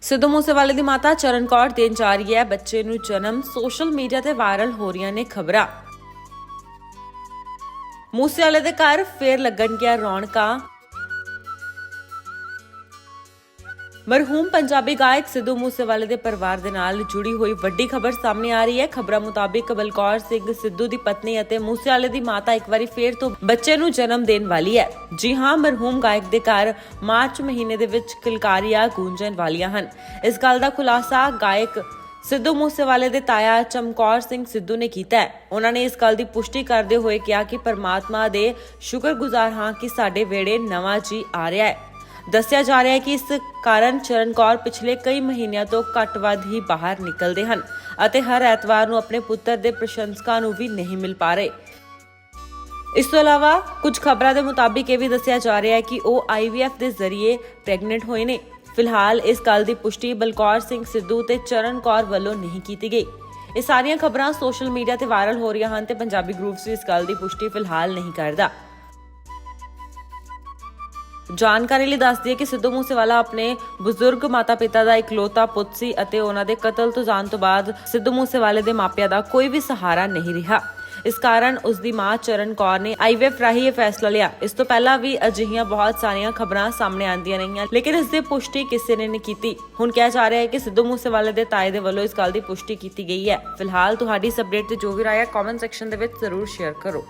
ਸਿੱਧੂ ਮੂਸੇਵਾਲੇ ਦੀ ਮਾਤਾ ਚਰਨ ਕੌਰ ਦੇਣ ਜਾ ਰਹੀ ਹੈ। ਬੱਚੇ ਨੂੰ ਜਨਮ ਸੋਸ਼ਲ ਮੀਡੀਆ ਤੇ ਵਾਇਰਲ ਹੋ ਰਹੀਆਂ ਨੇ ਖਬਰਾਂ। ਮੂਸੇਵਾਲੇ ਦੇ ਘਰ ਫੇਰ ਲੱਗਣਗੀਆਂ ਰੌਣਕਾਂ। ਮਰਹੂਮ ਪੰਜਾਬੀ ਗਾਇਕ ਸਿੱਧੂ ਮੂਸੇਵਾਲੇ ਦੇ ਪਰਿਵਾਰ ਦੇ ਨਾਲ ਜੁੜੀ ਹੋਈ ਵੱਡੀ ਖਬਰ ਸਾਹਮਣੇ ਆ ਰਹੀ ਹੈ। ਖਬਰਾਂ ਮੁਤਾਬਿਕ ਬਲਕੌਰ ਸਿੰਘ ਸਿੱਧੂ ਦੀ ਪਤਨੀ ਅਤੇ ਮੂਸੇਵਾਲੇ ਦੀ ਮਾਤਾ ਇੱਕ ਵਾਰੀ ਫੇਰ ਤੋਂ ਬੱਚੇ ਨੂੰ ਜਨਮ ਦੇਣ ਵਾਲੀ ਹੈ। ਜੀ ਹਾਂ, ਮਰਹੂਮ ਗਾਇਕ ਦੇ ਘਰ ਮਾਰਚ ਮਹੀਨੇ ਦੇ ਵਿੱਚ ਕਿਲਕਾਰੀਆਂ ਗੂੰਜਣ ਵਾਲੀਆਂ ਹਨ। ਇਸ ਗੱਲ ਦਾ ਖੁਲਾਸਾ ਗਾਇਕ ਸਿੱਧੂ ਮੂਸੇਵਾਲੇ ਦੇ ਤਾਇਆ ਚਮਕੌਰ ਸਿੰਘ ਸਿੱਧੂ ਨੇ ਕੀਤਾ ਹੈ। ਉਹਨਾਂ ਨੇ ਇਸ ਗੱਲ ਦੀ ਪੁਸ਼ਟੀ ਕਰਦੇ ਹੋਏ ਕਿਹਾ ਕਿ ਪਰਮਾਤਮਾ ਦੇ ਸ਼ੁਕਰਗੁਜ਼ਾਰ ਹਾਂ ਕਿ ਸਾਡੇ ਵੇੜੇ ਨਵਾਂ ਜੀ ਆ ਰਿਹਾ ਹੈ। ਦੱਸਿਆ ਜਾ ਰਿਹਾ ਹੈ ਕਿ ਇਸ ਕਾਰਨ ਚਰਨ ਕੌਰ ਪਿਛਲੇ ਕਈ ਮਹੀਨਿਆਂ ਤੋਂ ਘੱਟ ਵੱਧ ਹੀ ਬਾਹਰ ਨਿਕਲਦੇ ਹਨ ਅਤੇ ਹਰ ਐਤਵਾਰ ਨੂੰ ਆਪਣੇ ਪੁੱਤਰ ਦੇ ਪ੍ਰਸ਼ੰਸਕਾਂ ਨੂੰ ਵੀ ਨਹੀਂ ਮਿਲ ਪਾ ਰਹੇ। ਇਸ ਤੋਂ ਇਲਾਵਾ ਕੁਝ ਖਬਰਾਂ ਦੇ ਮੁਤਾਬਿਕ ਇਹ ਵੀ ਦੱਸਿਆ ਜਾ ਰਿਹਾ ਹੈ ਕਿ ਉਹ IVF ਦੇ ਜ਼ਰੀਏ ਪ੍ਰੈਗਨੈਂਟ ਹੋਏ ਨੇ। ਫਿਲਹਾਲ ਇਸ ਗੱਲ ਦੀ ਪੁਸ਼ਟੀ ਬਲਕੌਰ ਸਿੰਘ ਸਿੱਧੂ ਤੇ ਚਰਨ ਕੌਰ ਵੱਲੋਂ ਨਹੀਂ ਕੀਤੀ ਗਈ। ਇਹ ਸਾਰੀਆਂ ਖਬਰਾਂ ਸੋਸ਼ਲ ਮੀਡੀਆ ਤੇ ਵਾਇਰਲ ਹੋ ਰਹੀਆਂ ਹਨ ਤੇ ਪੰਜਾਬੀ ਗਰੁੱਪਸ ਵੀ ਇਸ ਗੱਲ ਦੀ ਪੁਸ਼ਟੀ ਫਿਲਹਾਲ ਨਹੀਂ ਕਰਦਾ। ਜਾਣਕਾਰੀ ਲਈ ਦੱਸਦੀ ਦਈਏ ਕਿ ਸਿੱਧੂ ਮੂਸੇਵਾਲਾ ਆਪਣੇ ਬਜ਼ੁਰਗ ਮਾਤਾ-ਪਿਤਾ ਦਾ ਇਕਲੌਤਾ ਪੁੱਤ ਸੀ ਅਤੇ ਉਹਨਾਂ ਦੇ ਕਤਲ ਤੋਂ ਜਾਣ ਤੋਂ ਬਾਅਦ ਸਿੱਧੂ ਮੂਸੇਵਾਲੇ ਦੇ ਮਾਪਿਆਂ ਦਾ ਕੋਈ ਵੀ ਸਹਾਰਾ ਨਹੀਂ ਰਿਹਾ। ਇਸ ਕਾਰਨ ਉਸ ਦੀ ਮਾਂ ਚਰਨ ਕੌਰ ਨੇ ਆਈਵੀਐਫ ਰਾਹੀਂ ਇਹ ਫੈਸਲਾ ਲਿਆ। ਇਸ ਤੋਂ ਪਹਿਲਾਂ ਵੀ ਅਜਿਹੀਆਂ ਬਹੁਤ ਸਾਰੀਆਂ ਖਬਰਾਂ ਸਾਹਮਣੇ ਆਉਂਦੀਆਂ ਰਹੀਆਂ, ਲੇਕਿਨ ਇਸ ਦੀ ਪੁਸ਼ਟੀ ਕਿਸੇ ਨੇ ਨਹੀਂ ਕੀਤੀ। ਹੁਣ ਕਿਹਾ ਜਾ ਰਿਹਾ ਹੈ ਕਿ ਸਿੱਧੂ ਮੂਸੇਵਾਲੇ ਦੇ ਤਾਏ ਦੇ ਵੱਲੋਂ ਇਸ ਗੱਲ ਦੀ ਪੁਸ਼ਟੀ ਕੀਤੀ ਗਈ ਹੈ। ਫਿਲਹਾਲ ਤੁਹਾਡੀ ਇਸ ਅਪਡੇਟ ਤੇ ਜੋ ਵੀ ਰਾਏ ਕਮੈਂਟ ਸੈਕਸ਼ਨ ਦੇ ਵਿੱਚ ਜ਼ਰੂਰ ਸ਼ੇਅਰ ਕਰੋ।